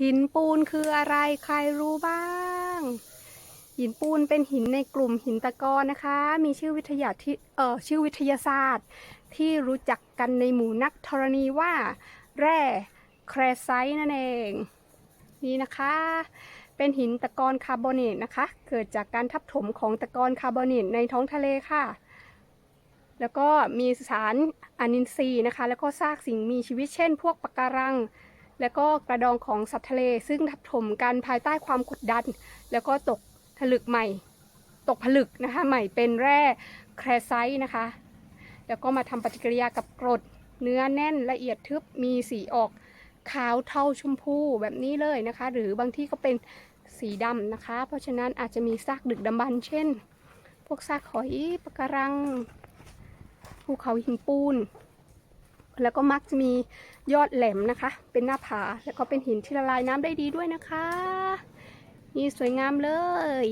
หินปูนคืออะไรใครรู้บ้าง หินปูนเป็นหินในกลุ่มหินตะกอนนะคะ มีชื่อวิทยาที่เอ่อชื่อวิทยาศาสตร์ ที่รู้จักกันในหมู่นักธรณีว่า แร่แครไซต์นั่นเอง นี่นะคะ เป็นหินตะกอนคาร์บอเนตนะคะ เกิดจากการทับถมของตะกอนคาร์บอเนตในท้องทะเลค่ะแล้วก็มีสารอนินทรีย์นะคะ แล้วก็ซากสิ่งมีชีวิตเช่น พวกปะการัง แล้วก็กระดองของสัตว์ทะเล ซึ่งทับถมกันภายใต้ความกดดัน แล้วก็ตกผลึกใหม่ ตกผลึกนะคะใหม่เป็นแร่แครไซต์นะคะ แล้วก็มาทำปฏิกิริยากับกรด เนื้อแน่นละเอียดทึบมีสีออกขาวเทาชมพูแบบนี้เลยนะคะ หรือบางที่ก็เป็นสีดำนะคะ เพราะฉะนั้นอาจจะมีซากดึกดำบรรเช่น พวกซากหอยปะการังภูเขาหินปูน แล้วก็มักจะมียอดแหลมนะคะ เป็นหน้าผาแล้วก็เป็นหินที่ละลายน้ำได้ดีด้วยนะคะ นี่สวยงามเลย